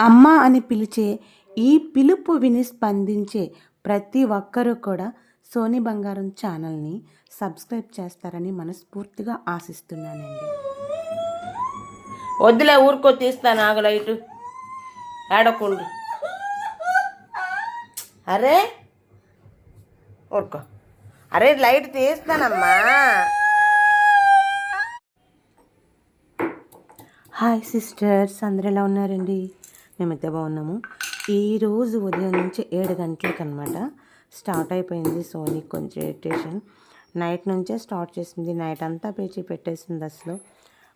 అమ్మ అని పిలిచే ఈ పిలుపు విని స్పందించే ప్రతి ఒక్కరూ కూడా సోనీ బంగారం ఛానల్ని సబ్స్క్రైబ్ చేస్తారని మనస్ఫూర్తిగా ఆశిస్తున్నానండి. వద్దులే ఊరుకో తీస్తాను ఆగు లైటు ఏడకుండు అరే ఊరుకో. అరే లైట్ తీస్తానమ్మా. హాయ్ సిస్టర్స్ అందరు ఎలా ఉన్నారండి? మేమైతే బాగున్నాము. ఈరోజు ఉదయం నుంచి ఏడు గంటలకు అనమాట స్టార్ట్ అయిపోయింది సోనీ కొంచెం ఇరిటేషన్ నైట్ నుంచే స్టార్ట్ చేసింది. నైట్ అంతా పేచి పెట్టేసింది అసలు.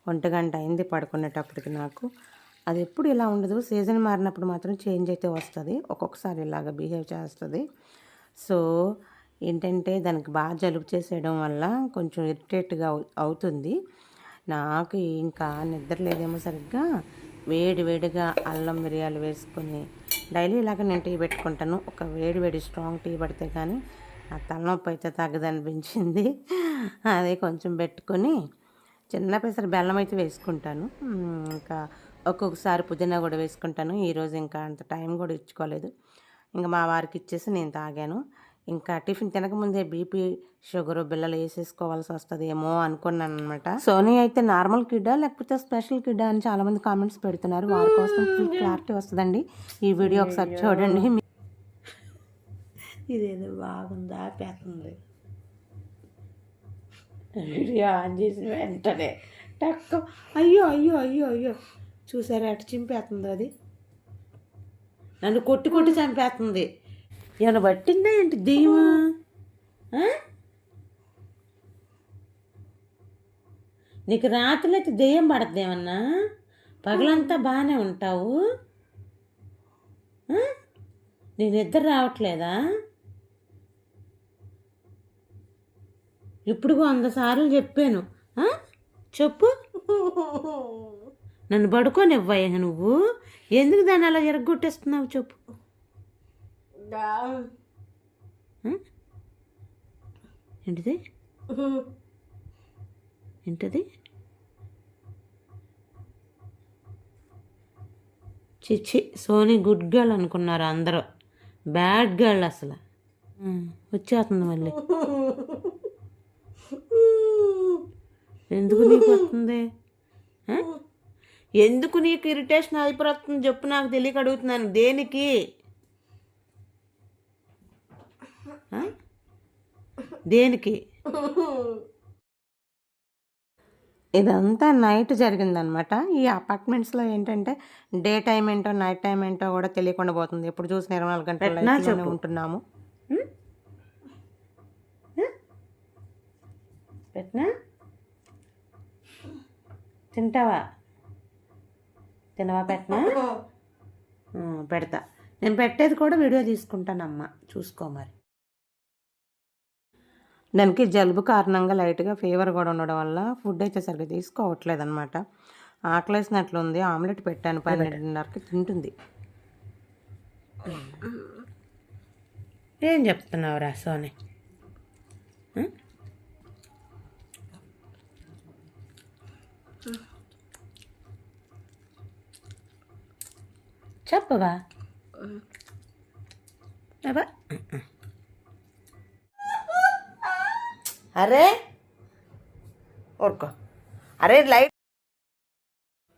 ఒంటి గంట అయింది పడుకునేటప్పటికి నాకు. అది ఎప్పుడు ఇలా ఉండదు. సీజన్ మారినప్పుడు మాత్రం చేంజ్ అయితే వస్తుంది. ఒక్కొక్కసారి ఇలాగ బిహేవ్ చేస్తుంది. సో ఏంటంటే దానికి బాగా జలుబు చేసేయడం వల్ల కొంచెం ఇరిటేట్గా అవు- అవుతుంది. నాకు ఇంకా నిద్ర లేదేమో సరిగ్గా వేడి వేడిగా అల్లం మిరియాలు వేసుకొని డైలీ ఇలాగ నేను టీ పెట్టుకుంటాను. ఒక వేడి వేడి స్ట్రాంగ్ టీ పడితే కానీ ఆ తలనొప్పి అయితే తగ్గదనిపించింది. అదే కొంచెం పెట్టుకొని చిన్న పెసర బెల్లం అయితే వేసుకుంటాను. ఇంకా ఒక్కొక్కసారి పుదీనా కూడా వేసుకుంటాను. ఈరోజు ఇంకా అంత టైం కూడా ఇచ్చుకోలేదు. ఇంకా మా వారికి ఇచ్చేసి నేను తాగాను. ఇంకా టిఫిన్ తినకముందే బీపీ షుగర్ బిల్లలు వేసేసుకోవాల్సి వస్తుంది ఏమో అనుకున్నాను అనమాట సోనీ అయితే నార్మల్ కిడ్డా లేకపోతే స్పెషల్ కిడ్డా అని చాలామంది కామెంట్స్ పెడుతున్నారు. వారి కోసం ఫుల్ క్లారిటీ వస్తుందండి. ఈ వీడియో ఒకసారి చూడండి. ఇదేదో? బాగుందా? పెడుతుంది వీడియో ఆన్ చేసిన వెంటనే టక్. అయ్యో అయ్యో అయ్యో అయ్యో. చూసారా? అటు చింపేస్తుంది అది. నన్ను కొట్టి కొట్టి చంపేస్తుంది. ఏమైనా పట్టిందా ఏంటి దెయ్యమా నీకు రాత్రులు అయితే దెయ్యం పడద్ది ఏమన్నా? పగలంతా బాగానే ఉంటావు. నీ నిద్ర రావట్లేదా? ఇప్పుడు వంద సార్లు చెప్పాను. చెప్పు. నన్ను పడుకోనివ్వయ్యా నువ్వు. ఎందుకు దాన్ని అలా ఎరగొట్టేస్తున్నావు చెప్పు. ఏంటిది? ఏంటది? చిచ్చి సోనీ గుడ్ గర్ల్ అనుకున్నారు అందరూ. బ్యాడ్ గర్ల్ అసలు. వచ్చేస్తుంది మళ్ళీ. ఎందుకు నీకు వస్తుంది? ఎందుకు నీకు ఇరిటేషన్ అయిపోతుంది? చెప్పు నాకు తెలియక అడుగుతున్నాను. దేనికి ఆ? దేనికి? ఇదంతా నైట్ జరిగిందనమాట ఈ అపార్ట్మెంట్స్లో ఏంటంటే డే టైం ఏంటో నైట్ టైం ఏంటో కూడా తెలియకుండా పోతుంది. ఎప్పుడు చూసిన ఇరవై నాలుగు గంటలు. ఉంటున్నాము. పెట్టినా? తింటావా? తినవా పెట్టినా? పెడతా. నేను పెట్టేది కూడా వీడియో తీసుకుంటానమ్మా. చూసుకో మరి. దానికి జలుబు కారణంగా లైట్గా ఫీవర్ కూడా ఉండడం వల్ల ఫుడ్ అయితే సరిగ్గా తీసుకోవట్లేదు అనమాట ఆకలేసినట్లుంది. ఆమ్లెట్ పెట్టాను పన్నెండున్నరకి తింటుంది. ఏం చెప్తున్నావురా సోని? ఆ? చెప్పవా? అబ్బా. అరే ఊరుకో. అరే లైట్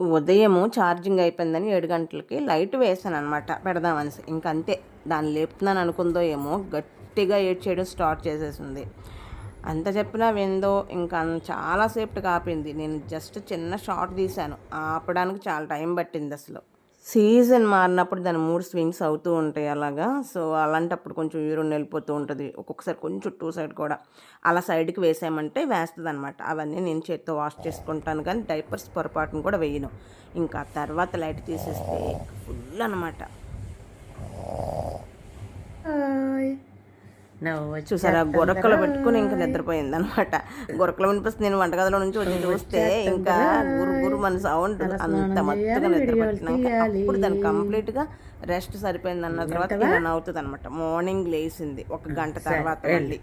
ఉదయము ఛార్జింగ్ అయిపోయిందని ఏడు గంటలకి లైట్ వేసాను అనమాట పెడదామనేసి ఇంక అంతే దాన్ని లేపుతున్నాను అనుకుందో ఏమో గట్టిగా ఏడ్ చేయడం స్టార్ట్ చేసేసింది. అంత చెప్పినా విందో ఇంకా చాలాసేపు ఆపింది. నేను జస్ట్ చిన్న షార్ట్ తీశాను. ఆపడానికి చాలా టైం పట్టింది అసలు. సీజన్ మారినప్పుడు దాని మూడు స్వింగ్స్ అవుతూ ఉంటాయి అలాగా. సో అలాంటప్పుడు కొంచెం యూరిన్ వెళ్ళిపోతూ ఉంటుంది. ఒక్కొక్కసారి కొంచెం టూ సైడ్ కూడా. అలా సైడ్కి వేసామంటే వేస్తుంది అనమాట అవన్నీ నేను చేత్తో వాష్ చేసుకుంటాను కానీ డైపర్స్ పొరపాటును కూడా వేయను. ఇంకా తర్వాత లైట్ తీసేస్తే ఫుల్ అనమాట నవ్వు చూసారా? గొరకలు పెట్టుకుని ఇంకా నిద్రపోయింది అనమాట గొరకలు వినిపిస్తుంది నేను వంటగదిలో నుంచి వచ్చి చూస్తే ఇంకా గురు గురు మన సౌండ్ అంత మత్తుగా నిద్రపెట్టినాక అప్పుడు దాన్ని కంప్లీట్గా రెస్ట్ సరిపోయింది అన్న తర్వాత ఇలా అవుతుంది అనమాట మార్నింగ్ లేచింది ఒక గంట తర్వాత మళ్ళీ.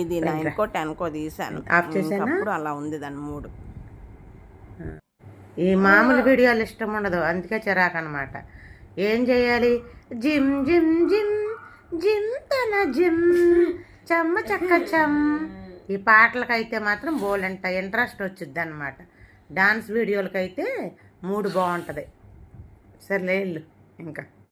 ఇది నైన్కో టెన్కో తీసాను. ఇంకా అప్పుడు అలా ఉంది దాని మూడు. ఈ మామూలు వీడియోలు ఇష్టం ఉండదు అందుకే చిరాకు అనమాట ఏం చేయాలి? Gym gym gym. జిమ్ తన జిమ్ చెమ్మ చక్క చెమ్. ఈ పాటలకైతే మాత్రం బోలంట ఇంట్రెస్ట్ వచ్చింది అనమాట డాన్స్ వీడియోలకైతే మూడు బాగుంటుంది. సర్లే వెళ్ళు ఇంకా.